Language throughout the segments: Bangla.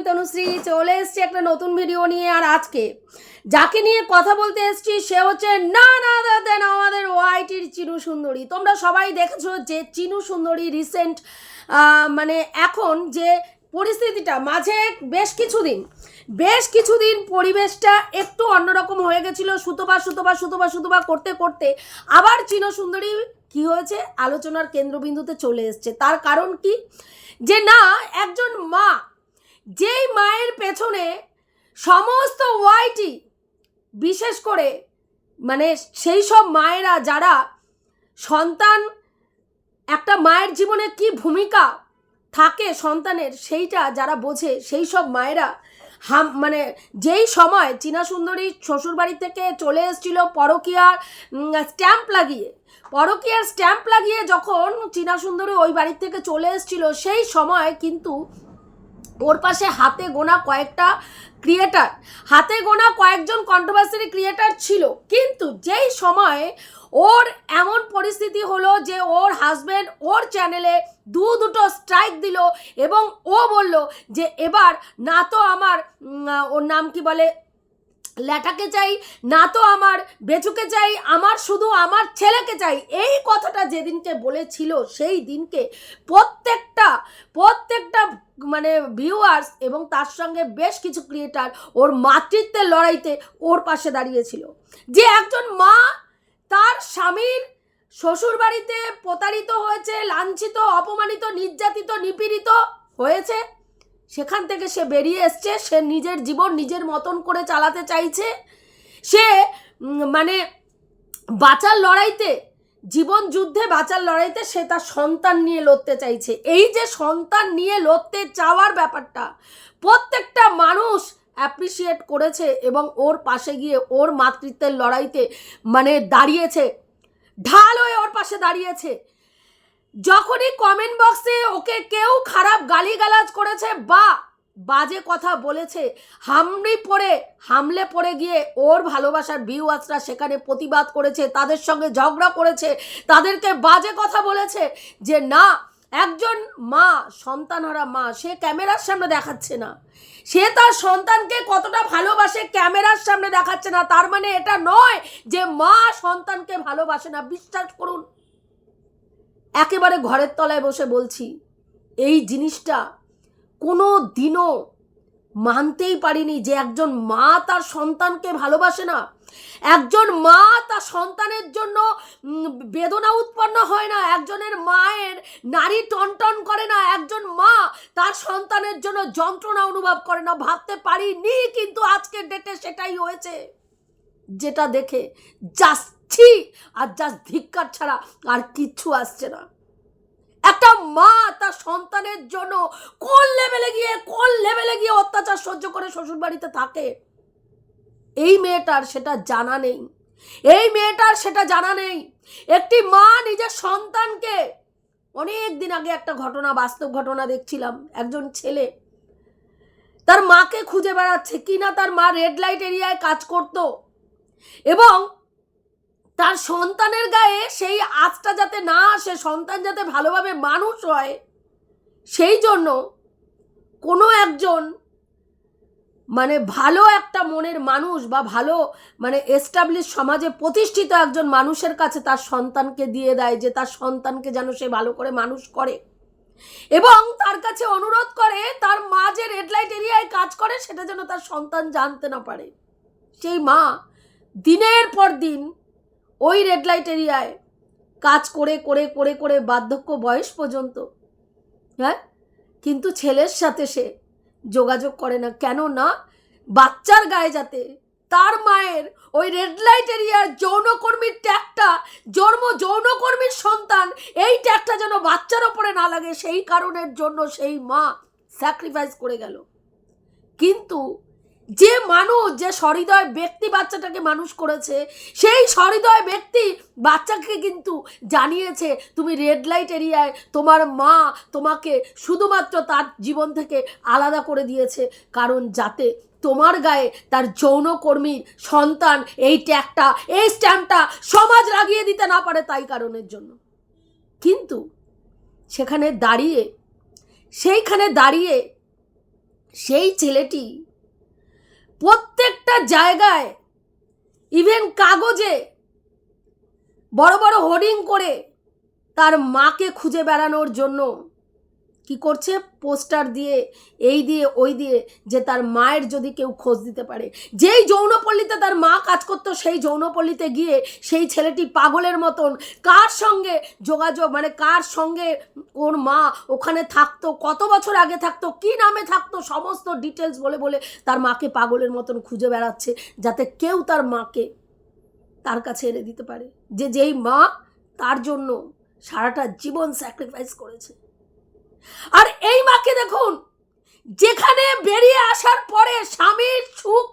আমি তনুশ্রী, চলে এসেছি একটা নতুন ভিডিও নিয়ে। আর আজকে যাকে নিয়ে কথা বলতে এসেছি, সে হচ্ছে না না দেন আমাদের ওয়াইটির চিনু সুন্দরী। তোমরা সবাই দেখেছ যে চিনু সুন্দরী রিসেন্ট মানে এখন যে পরিস্থিতিটা, মাঝে বেশ কিছুদিন বেশ কিছুদিন পরিবেশটা একটু অন্যরকম হয়ে গেছিল সুতোবা সুতোবা সুতোবা সুতোবা করতে করতে। আবার চিনো সুন্দরী কি হয়েছে? আলোচনার কেন্দ্রবিন্দুতে চলে এসছে। তার কারণ কি? যে না, একজন মা যেই মায়ের পেছনে সমস্ত ওয়াইটি, বিশেষ করে মানে সেই সব মায়েরা যারা সন্তান, একটা মায়ের জীবনে কি ভূমিকা থাকে সন্তানের সেইটা যারা বোঝে, সেই সব মায়েরা হাম মানে যেই সময় চীনা সুন্দরী শ্বশুরবাড়ি থেকে চলে এসেছিল পরকীয়ার স্ট্যাম্প লাগিয়ে, পরকীয়ার স্ট্যাম্প লাগিয়ে যখন চীনা সুন্দরী ওই বাড়ি থেকে চলে এসেছিল, সেই সময় কিন্তু ওর পাশে হাতে গোনা কয়েকটা ক্রিয়েটার হাতে গোনা কয়েকজন কন্ট্রোভার্সারি ক্রিয়েটার ছিল। কিন্তু যেই সময়ে ওর এমন পরিস্থিতি হলো যে ওর হাজব্যান্ড ওর চ্যানেলে দু দুটো স্ট্রাইক দিল এবং ও বলল যে, এবার না তো আমার ওর নাম কি বলে? ল্যাটাকে চাই, না তো আমার বেচুকে চাই, আমার শুধু আমার ছেলেকে চাই। এই কথাটা যেদিনকে বলেছিল, সেই দিনকে প্রত্যেকটা প্রত্যেকটা মানে ভিউয়ার্স এবং তার সঙ্গে বেশ কিছু ক্রিয়েটার ওর মাতৃত্বের লড়াইতে ওর পাশে দাঁড়িয়েছিল। যে একজন মা, তার স্বামীর শ্বশুর বাড়িতে প্রতারিত হয়েছে, লাঞ্ছিত, অপমানিত, নির্যাতিত, নিপীড়িত হয়েছে সেখান থেকে সে বেরিয়ে এসছে, সে নিজের জীবন নিজের মতন করে চালাতে চাইছে। সে মানে বাঁচার লড়াইতে, জীবন যুদ্ধে বাঁচার লড়াইতে সে তার সন্তান নিয়ে লড়তে চাইছে। এই যে সন্তান নিয়ে লড়তে চাওয়ার ব্যাপারটা, প্রত্যেকটা মানুষ অ্যাপ্রিসিয়েট করেছে এবং ওর পাশে গিয়ে ওর মাতৃত্বের লড়াইতে মানে দাঁড়িয়েছে। ঢাল হয়ে ওর পাশে দাঁড়িয়েছে। যখনই কমেন্ট বক্সে ওকে কেউ খারাপ গালিগালাজ করেছে বা বাজে কথা বলেছে, হামড়ি পড়ে, হামলে পড়ে গিয়ে ওর ভালোবাসার ভিউয়ার্সরা সেখানে প্রতিবাদ করেছে, তাদের সঙ্গে ঝগড়া করেছে, তাদেরকে বাজে কথা বলেছে যে না, একজন মা, সন্তানহারা মা, সে ক্যামেরার সামনে দেখাচ্ছে না। সে তার সন্তানকে কতটা ভালোবাসে ক্যামেরার সামনে দেখাচ্ছে না, তার মানে এটা নয় যে মা সন্তানকে ভালোবাসে না। বিশ্বাস করুন। একেবারে ঘরের তলায় বসে বলছি, এই জিনিসটা কোনো দিনও মানতেই পারিনি যে একজন মা তার সন্তানকে ভালোবাসে না। একজন মা তার সন্তানের জন্য বেদনা উৎপন্ন হয় না। একজনের মায়ের নারী টনটন করে না। একজন মা তার সন্তানের জন্য যন্ত্রণা অনুভব করে না। ভাবতে পারিনি, কিন্তু আজকের ডেটে সেটাই হয়েছে। যেটা দেখে যাচ্ছি আর জাস্ট ধিক্কার ছাড়া আর কিচ্ছু আসছে না। একটা মা তার সন্তানের জন্য কোন লেভেলে গিয়ে, কোন লেভেলে গিয়ে অত্যাচার সহ্য করে শ্বশুর বাড়িতে থাকে? এই মেয়েটার সেটা জানা নেই। এই মেয়েটার সেটা জানা নেই। একটি মা নিজের সন্তানকে অনেক দিন আগে একটা ঘটনা, বাস্তব ঘটনা দেখছিলাম, একজন ছেলে। তার মাকে খুঁজে বেড়াচ্ছে কিনা তার মা রেড লাইট এরিয়ায় কাজ করত। এবং তার সন্তানের গায়ে সেই আঁচটা যাতে না আসে, সন্তান যাতে ভালোভাবে মানুষ হয়, সেই জন্য কোনো একজন মানে ভালো একটা মনের মানুষ বা ভালো মানে এস্টাবলিশ সমাজে প্রতিষ্ঠিত একজন মানুষের কাছে তার সন্তানকে দিয়ে দেয় যে তার সন্তানকে যেন সে ভালো করে মানুষ করে। এবং তার কাছে অনুরোধ করে, তার মা যে রেড লাইট এরিয়ায় কাজ করে, সেটা যেন তার সন্তান জানতে না পারে। সেই মা দিনের পর দিন ওই রেড লাইট এরিয়ায় কাজ করে করে করে করে বার্ধক্য বয়স পর্যন্ত। হ্যাঁ? কিন্তু ছেলের সাথে সে যোগাযোগ করে না। কেন না বাচ্চার গায়ে যাতে তার মায়ের ওই রেড লাইট এরিয়ার যৌনকর্মীর ট্যাগটা জন্ম যৌনকর্মীর সন্তান, এই ট্যাগটা যেন বাচ্চার ওপরে না লাগে, সেই কারণের জন্য সেই মা স্যাক্রিফাইস করে গেল। কিন্তু যে মানুষ, যে সহৃদয় ব্যক্তি বাচ্চাটাকে মানুষ করেছে, সেই সহৃদয় ব্যক্তি বাচ্চাকে কিন্তু জানিয়েছে, তুমি রেড লাইট এরিয়ায় তোমার মা তোমাকে শুধুমাত্র তার জীবন থেকে আলাদা করে দিয়েছে। কারণ যাতে তোমার গায়ে তার যৌনকর্মীর সন্তান এই ট্যাগটা, এই স্ট্যাম্পটা সমাজ লাগিয়ে দিতে না পারে তাই কারণের জন্য। কিন্তু সেখানে দাঁড়িয়ে, সেইখানে দাঁড়িয়ে সেই ছেলেটি প্রত্যেকটা জায়গায় ইভেন কাগজে বড় বড় হোর্ডিং করে তার মাকে খুঁজে বেড়ানোর জন্য কি করছে? পোস্টার দিয়ে, এই দিয়ে, ওই দিয়ে যে তার মায়ের যদি কেউ খোঁজ দিতে পারে। যেই যৌনপল্লীতে তার মা কাজ করতো, সেই যৌনপল্লীতে গিয়ে সেই ছেলেটি পাগলের মতন কার সঙ্গে যোগাযোগ মানে কার সঙ্গে ওর মা ওখানে থাকতো, কত বছর আগে থাকতো, কি নামে থাকতো, সমস্ত ডিটেলস বলে বলে তার মাকে পাগলের মতন খুঁজে বেড়াচ্ছে, যাতে কেউ তার মাকে তার কাছে এনে দিতে পারে। যে যেই মা তার জন্য সারাটা জীবন স্যাক্রিফাইস করেছে। আর এই মাকে দেখুন যেখানে বেরিয়ে আসার পরে স্বামীর সুখ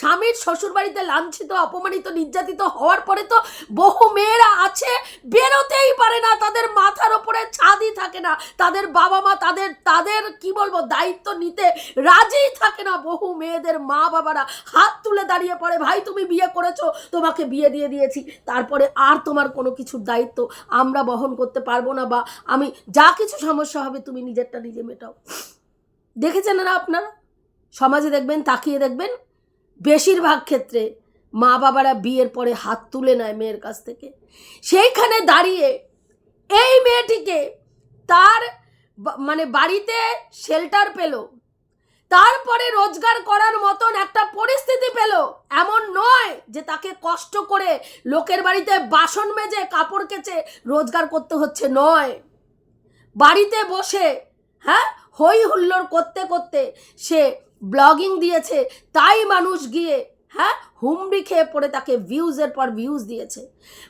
স্বামীর শ্বশুরবাড়িতে লাঞ্ছিত, অপমানিত, নির্যাতিত হওয়ার পরে তো বহু মেয়েরা আছে, বেরোতেই পারে না, তাদের মাথার ওপরে ছাদই থাকে না, তাদের বাবা মা তাদের তাদের কি বলব, দায়িত্ব নিতে রাজিই থাকে না বহু মেয়েদের মা বাবারা। হাত তুলে দাঁড়িয়ে পড়ে, ভাই, তুমি বিয়ে করেছ, তোমাকে বিয়ে দিয়ে দিয়েছি, তারপরে আর তোমার কোনো কিছুর দায়িত্ব আমরা বহন করতে পারব না বা আমি যা কিছু সমস্যা হবে তুমি নিজেরটা নিজে মেটাও। দেখেছেন না আপনারা? সমাজে দেখবেন, তাকিয়ে দেখবেন বেশিরভাগ ক্ষেত্রে মা বাবারা বিয়ের পরে হাত তুলে নেয় মেয়ের কাছ থেকে। সেইখানে দাঁড়িয়ে এই মেয়েটিকে তার মানে বাড়িতে শেল্টার পেল। তারপরে রোজগার করার মতন একটা পরিস্থিতি পেল। এমন নয় যে তাকে কষ্ট করে লোকের বাড়িতে বাসন মেজে, কাপড় কেচে রোজগার করতে হচ্ছে, নয়। বাড়িতে বসে হ্যাঁ হই হুল্লোড় করতে করতে সে ব্লগিং দিয়েছে, তাই মানুষ গিয়ে হ্যাঁ হুমড়ি খেয়ে পড়ে তাকে ভিউজের পর ভিউজ দিয়েছে।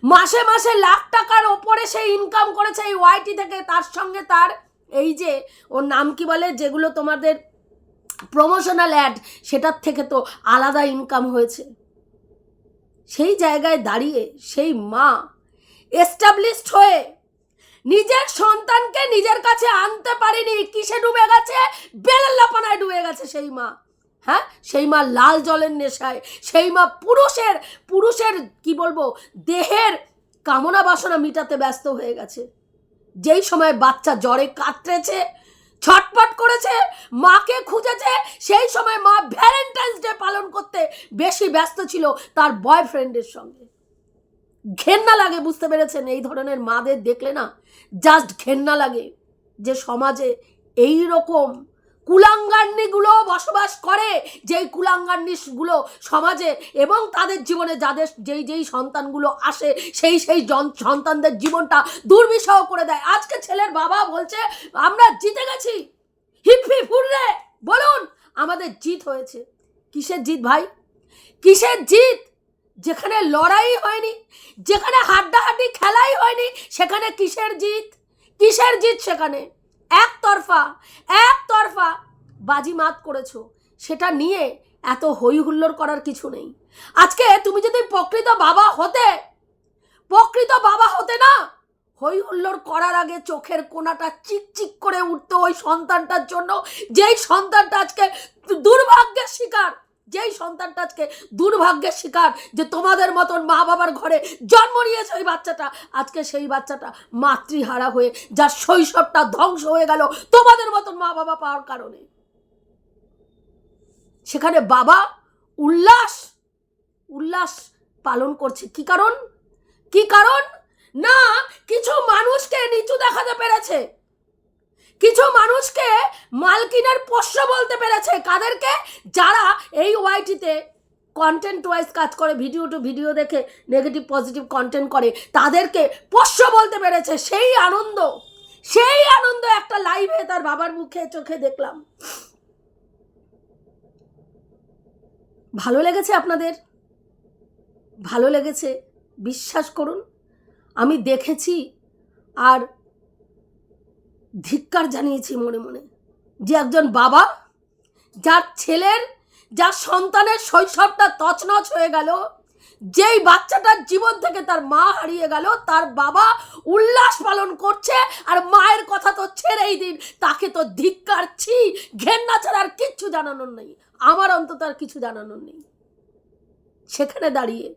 মাসে মাসে লাখ টাকার ওপরে সে ইনকাম করেছে এই ওয়াইটি থেকে, তার সঙ্গে তার এই যে, ওর নাম কি বলে, যেগুলো তোমাদের প্রমোশনাল অ্যাড সেটার থেকে তো আলাদা ইনকাম হয়েছে। সেই জায়গায় দাঁড়িয়ে সেই মা এস্টাবলিশড হয়ে নিজের সন্তানকে নিজের কাছে আনতে পারেনি, কিসে ডুবে গেছে? বেলাল্লাপানায় ডুবে গেছে সেই মা। হ্যাঁ? সেই মা লাল জলের নেশায়, সেই মা পুরুষের পুরুষের, কি বলব, দেহের কামনা বাসনা মিটাতে ব্যস্ত হয়ে গেছে। যেই সময় বাচ্চা জ্বরে কাতরেছে, ছটপট করেছে, মাকে খুঁজেছে, সেই সময় মা ভ্যালেন্টাইন্স ডে পালন করতে বেশি ব্যস্ত ছিল তার বয়ফ্রেন্ডের সঙ্গে। ঘেন্না লাগে, বুঝতে পেরেছেন? এই ধরনের মাদের দেখলে না জাস্ট ঘেন্না লাগে যে সমাজে এই রকম কুলাঙ্গান্নিগুলো বসবাস করে, যেই কুলাঙ্গান্নিগুলো সমাজে এবং তাদের জীবনে যাদের যেই যেই সন্তানগুলো আসে, সেই সেই সন্তানদের জীবনটা দুর্বিষহ করে দেয়। আজকে ছেলের বাবা বলছে, আমরা জিতে গেছি। Hip, hurray! বলুন, আমাদের জিত হয়েছে। কিসের জিত ভাই? কিসের জিত? যেখানে লড়াই হয়নি, যেখানে হাড্ডাহাড্ডি খেলাই হয়নি, সেখানে কিসের জিত? কিসের জিত সেখানে? একতরফা একতরফা বাজি মাত করেছ। সেটা নিয়ে এত হই হুল্লোড় করার কিছু নেই। আজকে তুমি যদি প্রকৃত বাবা হতে, প্রকৃত বাবা হতে না হই হুল্লোড় করার আগে চোখের কোনাটা চিকচিক করে উঠতো ওই সন্তানটার জন্য। যেই সন্তানটা আজকে দুর্ভাগ্যের শিকার যেই সন্তানটা আজকে দুর্ভাগ্যের শিকার যে তোমাদের মতন মা বাবার ঘরে জন্ম নিয়েছে ওই বাচ্চাটা, আজকে সেই বাচ্চাটা মাতৃহারা হয়ে, যার শৈশবটা ধ্বংস হয়ে গেল তোমাদের মতন মা বাবা পাওয়ার কারণে। সেখানে বাবা উল্লাস উল্লাস পালন করছে। কি কারণ? কি কারণ? না, কিছু মানুষকে নিচু দেখাতে পেরেছে। কিছু মানুষকে মালকিনের পোষ্য বলতে পেরেছে। কাদেরকে? যারা এই ওয়াইটিতে কন্টেন্ট ওয়াইজ কাজ করে ভিডিও টু ভিডিও দেখে নেগেটিভ পজিটিভ কন্টেন্ট করে, তাদেরকে পোষ্য বলতে পেরেছে। সেই আনন্দ সেই আনন্দ একটা লাইভে তার বাবার মুখে, চোখে দেখলাম। ভালো লেগেছে আপনাদের? ভালো লেগেছে? বিশ্বাস করুন, আমি দেখেছি। আর ধিক্কার জানিয়েছি মনে মনে। যে একজন বাবা, যার ছেলের, যার সন্তানের শৈশবটা তছনছ হয়ে গেল, যেই বাচ্চাটার জীবন থেকে তার মা হারিয়ে গেল, তার বাবা উল্লাস পালন করছে আর মায়ের কথা তো ছেড়েই দিন। তাকে তো ধিক্কার, ছি, ঘেন্না ছাড়া আর কিচ্ছু জানানোর নেই। আমার অন্তত আর কিছু জানানোর নেই। সেখানে দাঁড়িয়ে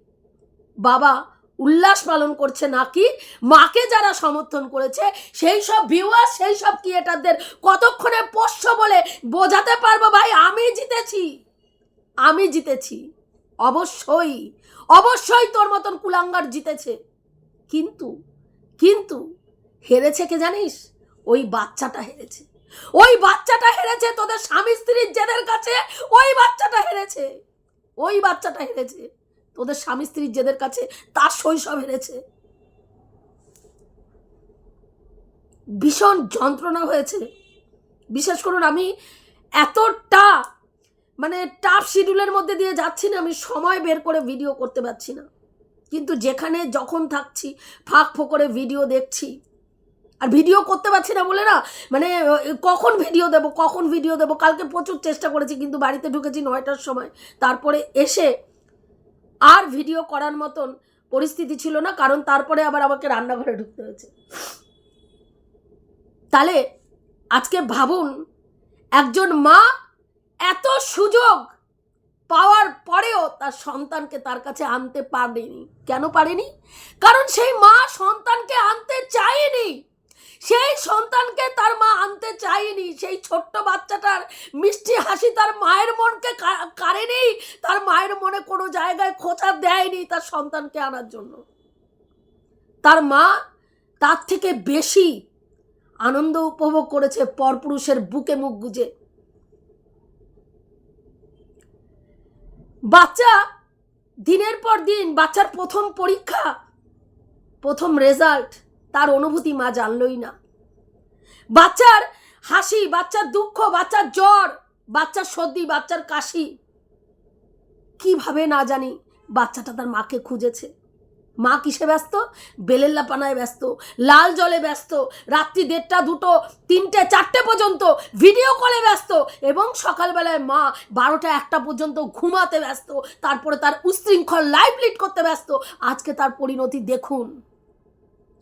বাবা উল্লাস পালন করছে নাকি? মাকে যারা সমর্থন করেছে, সেই সব ভিউয়ার সেই সব ক্রিয়েটারদের কতক্ষণে পোষ্য বলে বোঝাতে পারব ভাই? আমি জিতেছি। আমি জিতেছি। অবশ্যই। অবশ্যই তোর মতন কুলাঙ্গার জিতেছে। কিন্তু কিন্তু হেরেছে কে জানিস? ওই বাচ্চাটা হেরেছে। ওই বাচ্চাটা হেরেছে তোদের স্বামী স্ত্রীর জেদের কাছে। ওই বাচ্চাটা হেরেছে। ওই বাচ্চাটা হেরেছে। তোদের স্বামী স্ত্রীর জেদের কাছে তার শৈশব হেরেছে ভীষণ যন্ত্রণা হয়েছে। বিশেষ করুন, আমি এতটা মানে টাফ শিডিউলের মধ্যে দিয়ে যাচ্ছি না, আমি সময় বের করে ভিডিও করতে পারছি না। কিন্তু যেখানে যখন থাকছি, ফাঁক ফোকরে ভিডিও দেখছি। আর ভিডিও করতে পারছি না বলে না মানে কখন ভিডিও দেব, কখন ভিডিও দেব, কালকে প্রচুর চেষ্টা করেছি, কিন্তু বাড়িতে ঢুকেছি নয়টার সময়। তারপরে এসে আর ভিডিও করার মতন পরিস্থিতি ছিল না, কারণ তারপরে আবার আমাকে রান্নাঘরে ঢুকতে হয়েছে। তাহলে আজকে ভাবুন, একজন মা এত সুযোগ পাওয়ার পরেও তার সন্তানকে তার কাছে আনতে পারেনি। কেন পারেনি? কারণ সেই মা সন্তানকে আনতে চায়নি। সেই সন্তানকে তার মা আনতে চায়নি। সেই ছোট্ট বাচ্চাটার মিষ্টি হাসি তার মায়ের মনকে কা- কাড়েনি। তার মায়ের মনে কোনো জায়গায় খোঁচা দেয়নি তার সন্তানকে আনার জন্য। তার মা তার থেকে বেশি আনন্দ উপভোগ করেছে পরপুরুষের বুকে মুখ গুজে। বাচ্চা দিনের পর দিন, বাচ্চার প্রথম পরীক্ষা, প্রথম রেজাল্ট তার অনুভূতি মা জানলই না। বাচ্চার হাসি, বাচ্চার দুঃখ, বাচ্চার জ্বর, বাচ্চার সর্দি, বাচ্চার কাশি, কীভাবে না জানি বাচ্চাটা তার মাকে খুঁজেছে। মা কিসে ব্যস্ত? বেলের লাপানায় ব্যস্ত, লাল জলে ব্যস্ত, রাত্রি দেড়টা, দুটো, তিনটে, চারটে পর্যন্ত ভিডিও কলে ব্যস্ত এবং সকালবেলায় মা বারোটা, একটা পর্যন্ত ঘুমাতে ব্যস্ত, তারপরে তার উশৃঙ্খল লাইভ লিড করতে ব্যস্ত। আজকে তার পরিণতি দেখুন।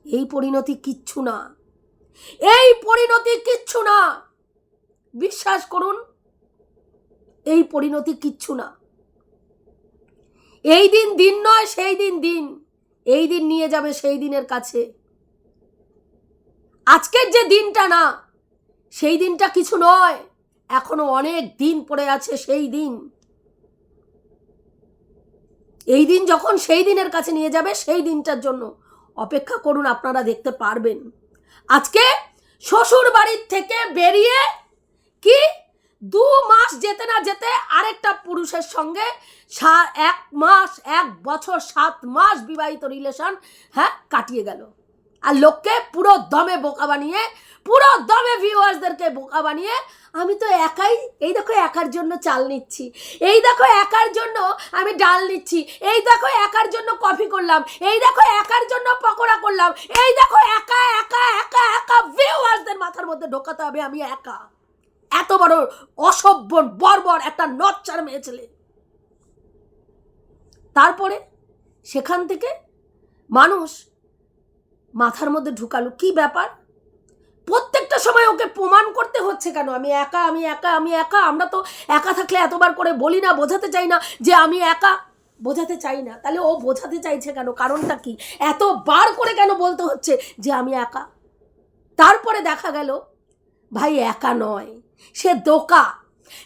এই পরিণতি কিচ্ছু না। এই পরিণতি কিচ্ছু না। বিশ্বাস করুন, এই পরিণতি কিচ্ছু না। এই দিন দিন নয়, সেই দিন দিন। এই দিন নিয়ে যাবে সেই দিনের কাছে। আজকের যে দিনটা না, সেই দিনটা কিছু নয়। এখনও অনেক দিন পড়ে আছে সেই দিন। এই দিন যখন সেই দিনের কাছে নিয়ে যাবে, সেই দিনটার জন্য অপেক্ষা করুন, আপনারা দেখতে পারবেন। আজকে শ্বশুর বাড়ির থেকে বেরিয়ে কি দু মাস যেতে না যেতে আরেকটা পুরুষের সঙ্গে এক মাস, এক বছর, সাত মাস বিবাহিত রিলেশন হ্যাঁ কাটিয়ে গেল। আর লোককে পুরো দমে বোকা বানিয়ে পুরো দমে ভিউয়ার্সদেরকে বোকা বানিয়ে আমি তো একাই, এই দেখো একার জন্য চাল নিচ্ছি, এই দেখো একার জন্য আমি ডাল নিচ্ছি, এই দেখো একার জন্য কফি করলাম, এই দেখো একার জন্য পকোড়া করলাম, এই দেখো একা একা একা একা ভিউয়ার্সদের মাথার মধ্যে ঢোকাতে হবে আমি একা। এত বড় অসভ্য, বর্বর একটা নচ্চার মেয়ে ছেলে। তারপরে সেখান থেকে মানুষ মাথার মধ্যে ঢুকালো। কি ব্যাপার? প্রত্যেকটা সময় ওকে প্রমাণ করতে হচ্ছে কেন? আমি একা আমি একা আমি একা। আমরা তো একা থাকলে এতবার করে বলি না, বোঝাতে চাই না যে আমি একা। বোঝাতে চাই না। তাহলে ও বোঝাতে চাইছে কেন? কারণটা কি? এতবার করে কেন বলতে হচ্ছে যে আমি একা? তারপরে দেখা গেল, ভাই একা নয়। সে দোকা।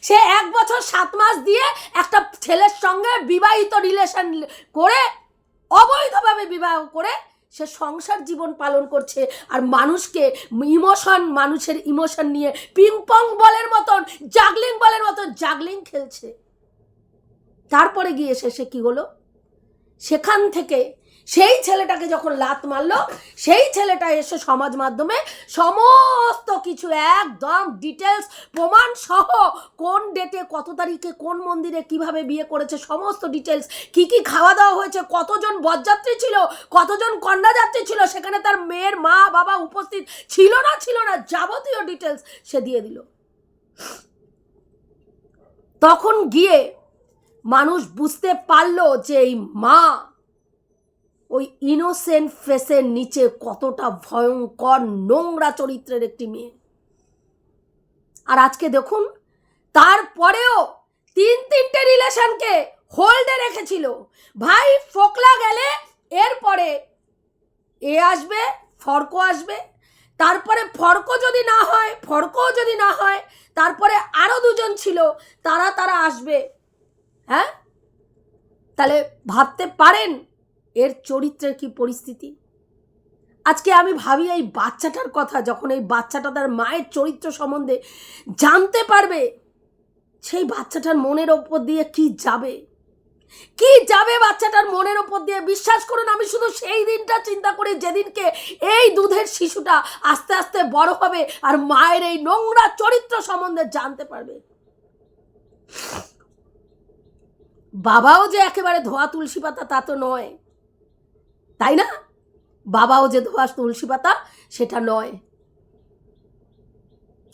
সে এক বছর সাত মাস দিয়ে একটা ছেলের সঙ্গে বিবাহিত রিলেশন করে, অবৈধভাবে বিবাহ করে সে সংসার জীবন পালন করছে আর মানুষকে ইমোশন, মানুষের ইমোশন নিয়ে পিম্পং বলের মতন জাগলিং বলের মতন জাগলিং খেলছে। তারপরে গিয়ে সে কি হলো? সেখান থেকে সেই ছেলেটাকে যখন লাত মারলো, সেই ছেলেটা এসে সমাজ মাধ্যমে সমস্ত কিছু, একদম ডিটেলস প্রমাণ সহ কোন ডেটে কত তারিখে, কোন মন্দিরে কীভাবে বিয়ে করেছে, সমস্ত ডিটেলস কি কি খাওয়া দাওয়া হয়েছে, কতজন বরযাত্রী ছিল, কতজন কন্যাযাত্রী ছিল, সেখানে তার মেয়ের মা, বাবা উপস্থিত ছিল না ছিল না, যাবতীয় ডিটেলস সে দিয়ে দিল। তখন গিয়ে মানুষ বুঝতে পারল যে এই মা ওই ইনোসেন্ট ফেসের নিচে কতটা ভয়ঙ্কর নোংরা চরিত্রের একটি মেয়ে। আর আজকে দেখুন, তারপরেও তিন তিনটে রিলেশনকে হোল্ডে রেখেছিল। ভাই, ফোকলা গেলে এরপরে এ আসবে, ফর্ক আসবে। তারপরে ফর্ক যদি না হয়, ফর্কও যদি না হয়, তারপরে আরও দুজন ছিল, তারা তারা আসবে। হ্যাঁ? তাহলে ভাবতে পারেন এর চরিত্রের কি পরিস্থিতি? আজকে আমি ভাবি এই বাচ্চাটার কথা, যখন এই বাচ্চাটা তার মায়ের চরিত্র সম্বন্ধে জানতে পারবে, সেই বাচ্চাটার মনের ওপর দিয়ে কি যাবে? কি যাবে বাচ্চাটার মনের ওপর দিয়ে? বিশ্বাস করুন, আমি শুধু সেই দিনটা চিন্তা করি যেদিনকে এই দুধের শিশুটা আস্তে আস্তে বড় হবে আর মায়ের এই নোংরা চরিত্র সম্বন্ধে জানতে পারবে। বাবাও যে একেবারে ধোয়া তুলসী পাতা তা তো নয়। তাই না? বাবাও যে ধোয়া তুলসী পাতা, সেটা নয়।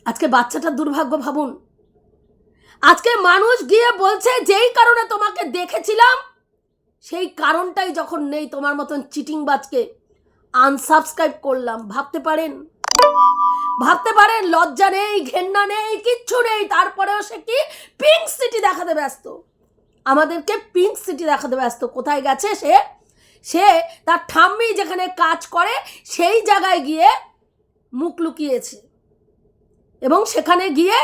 আজকে বাচ্চাটার দুর্ভাগ্য ভাবুন। আজকে মানুষ গিয়ে বলছে, যেই কারণে তোমাকে দেখেছিলাম, সেই কারণটাই যখন নেই, তোমার মতন চিটিং বাজকে আনসাবস্ক্রাইব করলাম। ভাবতে পারেন? ভাবতে পারেন, লজ্জা নেই, ঘেন্না নেই, কিচ্ছু নেই। তারপরেও সে কি? পিঙ্ক সিটি দেখাতে ব্যস্ত। আমাদেরকে পিঙ্ক সিটি দেখাতে ব্যস্ত। কোথায় গেছে সে? সে তার ঠাম্মি যেখানে কাজ করে, সেই জায়গায় গিয়ে মুখ লুকিয়েছে। এবং সেখানে গিয়ে,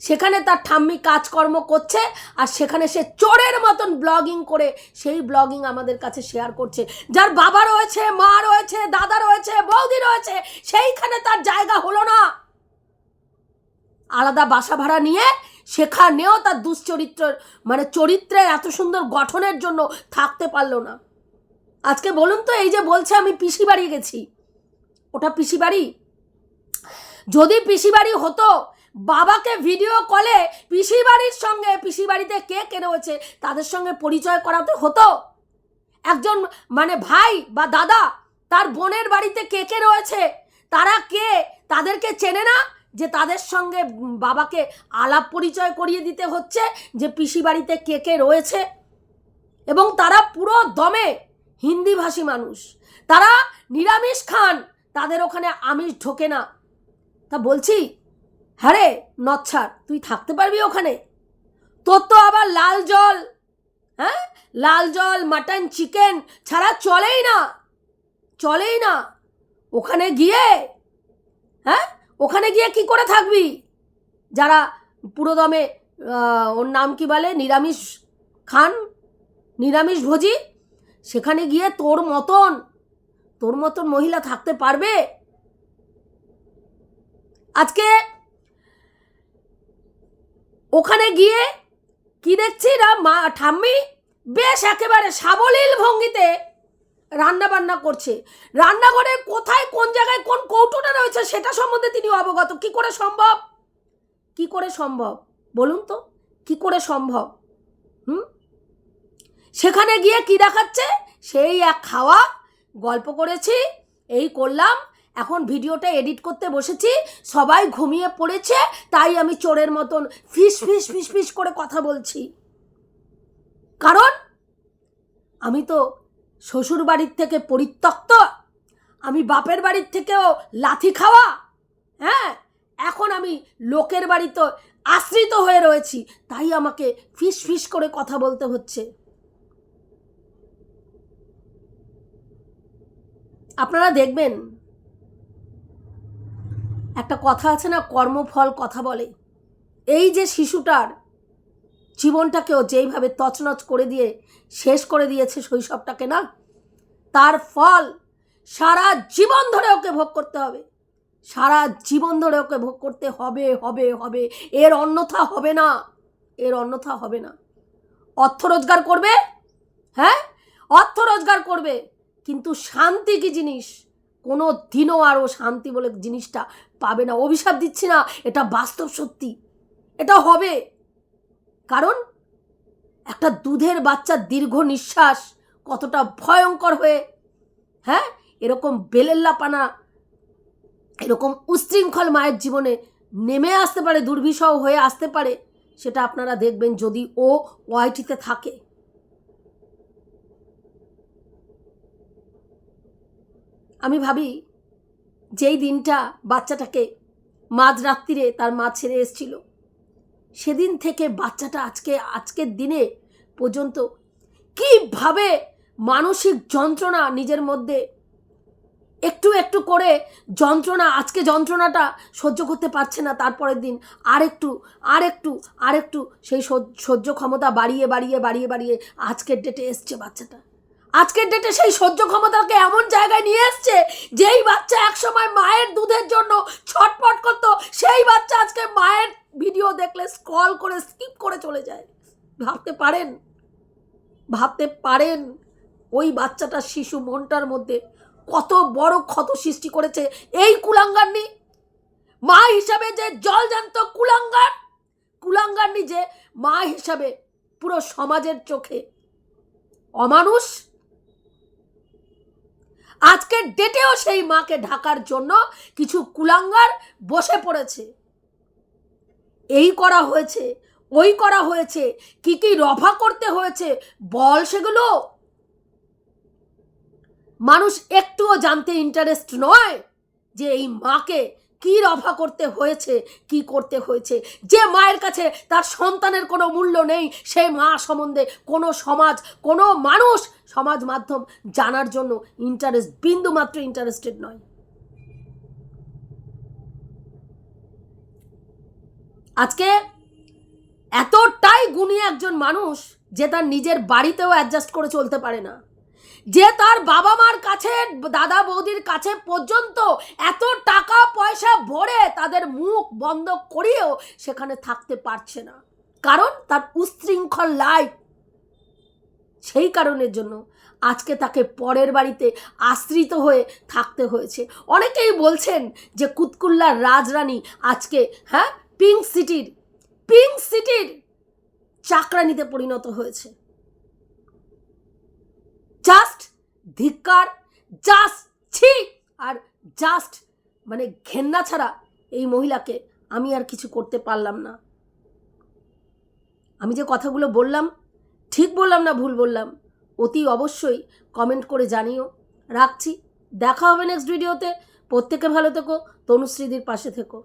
সেখানে তার ঠাম্মি কাজকর্ম করছে, আর সেখানে সে চোরের মতন ব্লগিং করে সেই ব্লগিং আমাদের কাছে শেয়ার করছে। যার বাবা রয়েছে, মা রয়েছে, দাদা রয়েছে, বৌদি রয়েছে, সেইখানে তার জায়গা হলো না। আলাদা বাসা ভাড়া নিয়ে সেখানেও তার দুশ্চরিত্রের মানে চরিত্রের এত সুন্দর গঠনের জন্য থাকতে পারল না। আজকে বলুন তো, এই যে বলছে আমি পিসি বাড়ি গেছি। ওটা পিসি বাড়ি? যদি পিসি বাড়ি হতো, বাবাকে ভিডিও কলে পিসি বাড়ির সঙ্গে, পিসি বাড়িতে কে কে রয়েছে তাদের সঙ্গে পরিচয় করাতে হতো? একজন মানে ভাই বা দাদা, তার বোনের বাড়িতে কে কে রয়েছে, তারা কে, তাদেরকে চেনে না যে তাদের সঙ্গে বাবাকে আলাপ পরিচয় করিয়ে দিতে হচ্ছে যে পিসি বাড়িতে কে কে রয়েছে? এবং তারা পুরো দমে হিন্দিভাষী মানুষ। তারা নিরামিষ খান, তাদের ওখানে আমিষ ঢোকে না। তা বলছি হ্যাঁ নচ্ছার, তুই থাকতে পারবি ওখানে? তোর তো আবার লাল জল হ্যাঁ? লাল জল, মাটন, চিকেন ছাড়া চলেই না চলেই না। ওখানে গিয়ে হ্যাঁ? ওখানে গিয়ে কি করে থাকবি? যারা পুরোদমে ওর নাম কি বলে? নিরামিষ খান? নিরামিষ ভোজি? সেখানে গিয়ে তোর মতন তোর মতন মহিলা থাকতে পারবে? আজকে ওখানে গিয়ে কি দেখছি না, মা, ঠাম্মি? বেশ একেবারে সাবলীল ভঙ্গিতে রান্না বান্না করছে। রান্নাঘরে কোথায়, কোন জায়গায় কোন কৌটোটা রয়েছে সেটা সম্বন্ধে তিনি অবগত। কি করে সম্ভব? কি করে সম্ভব? বলুন তো, কি করে সম্ভব? সেখানে গিয়ে কি দেখাচ্ছে? সেই এক খাওয়া, গল্প করেছি, এই করলাম। এখন ভিডিওটা এডিট করতে বসেছি, সবাই ঘুমিয়ে পড়েছে, তাই আমি চোরের মতন ফিস ফিস ফিস ফিস করে কথা বলছি। কারণ, আমি তো শ্বশুর বাড়ির থেকে পরিত্যক্ত, আমি বাপের বাড়ির থেকেও লাথি খাওয়া হ্যাঁ? এখন আমি লোকের বাড়িতে আশ্রিত হয়ে রয়েছি, তাই আমাকে ফিস ফিস করে কথা বলতে হচ্ছে। আপনারা দেখবেন, একটা কথা আছে না, কর্মফল কথা বলে। এই যে শিশুটার জীবনটাকেও যেইভাবে তছনছ করে দিয়ে, শেষ করে দিয়েছে শৈশবটাকে না, তার ফল সারা জীবন ধরে ওকে ভোগ করতে হবে। সারা জীবন ধরে ওকে ভোগ করতে হবে হবে হবে। এর অন্যথা হবে না, এর অন্যথা হবে না। অর্থ রোজগার করবে হ্যাঁ? অর্থ রোজগার করবে। কিন্তু শান্তি কি জিনিস? কোনো দিনও আরও শান্তি বলে জিনিসটা পাবে না। অভিশাপ দিচ্ছি না, এটা বাস্তব সত্যি। এটা হবে। কারণ একটা দুধের বাচ্চার দীর্ঘ নিঃশ্বাস, কতটা ভয়ঙ্কর হয়ে হ্যাঁ? এরকম বেলেল্লাপানা, এরকম উচ্ছৃঙ্খল মায়ের জীবনে নেমে আসতে পারে, দুর্বিষহ হয়ে আসতে পারে, সেটা আপনারা দেখবেন যদি ও ওয়াইটিতে থাকে। আমি ভাবি, যেই দিনটা বাচ্চাটাকে মাঝরাত্রিরে তার মা ছেড়ে এসেছিল, সেদিন থেকে বাচ্চাটা আজকে, আজকের দিনে পর্যন্ত কীভাবে মানসিক যন্ত্রণা নিজের মধ্যে একটু একটু করে যন্ত্রণা, আজকে যন্ত্রণাটা সহ্য করতে পারছে না, তারপরের দিন আরেকটু আরেকটু আরেকটু সেই সহ্য- সহ্য ক্ষমতা বাড়িয়ে বাড়িয়ে বাড়িয়ে বাড়িয়ে আজকের ডেটে এসছে বাচ্চাটা। আজকের ডেটে সেই সহ্য ক্ষমতাকে এমন জায়গায় নিয়ে এসছে, যেই বাচ্চা একসময় মায়ের দুধের জন্য ছটপট করতো, সেই বাচ্চা আজকে মায়ের ভিডিও দেখলে স্ক্রল করে স্কিপ করে চলে যায়। ভাবতে পারেন? ভাবতে পারেন? ওই বাচ্চাটার শিশু মনটার মধ্যে কত বড় ক্ষত সৃষ্টি করেছে এই কুলাঙ্গারনি মা হিসাবে যে জলজান্ত কুলাঙ্গার কুলাঙ্গারনি যে মা হিসাবে পুরো সমাজের চোখে অমানুষ আজকের ডেটেও সেই মাকে ঢাকার জন্য কিছু কুলাঙ্গার বসে পড়েছে। এই করা হয়েছে, ওই করা হয়েছে, কি কি রফা করতে হয়েছে, বল সেগুলো। মানুষ একটুও জানতে ইন্টারেস্ট নয় যে এই মাকে কি রফা করতে হয়েছে, কি করতে হয়েছে? যে মায়ের কাছে তার সন্তানের কোনো মূল্য নেই, সেই মা সম্বন্ধে কোনো সমাজ, কোনো মানুষ সমাজ মাধ্যম জানার জন্য ইন্টারেস্ট বিন্দু মাত্র ইন্টারেস্টেড নয়। আজকে এতটাই গুণী একজন মানুষ যে তার নিজের বাড়িতেও অ্যাডজাস্ট করে চলতে পারে না। যে তার বাবা মার কাছে, দাদা বৌদির কাছে পর্যন্ত এত টাকা পয়সা ভরে তাদের মুখ বন্ধ করিয়েও সেখানে থাকতে পারছে না। কারণ তার উশৃঙ্খল লাইফ সেই কারণের জন্য আজকে তাকে পরের বাড়িতে আশ্রিত হয়ে থাকতে হয়েছে। অনেকেই বলছেন যে কুতকুল্লার রাজরানী আজকে হ্যাঁ পিঙ্ক সিটির পিঙ্ক সিটির চাকরানিতে পরিণত হয়েছে। জাস্ট ধিক্কার, জাস্ট ছি! আর জাস্ট মানে ঘেন্না ছাড়া এই মহিলাকে আমি আর কিছু করতে পারলাম না। আমি যে কথাগুলো বললাম, ঠিক বললাম না ভুল বললাম, অতি অবশ্যই কমেন্ট করে জানিও। রাখছি, দেখা হবে নেক্সট ভিডিওতে প্রত্যেকে ভালো থেকো, তনুশ্রীদির পাশে থেকো।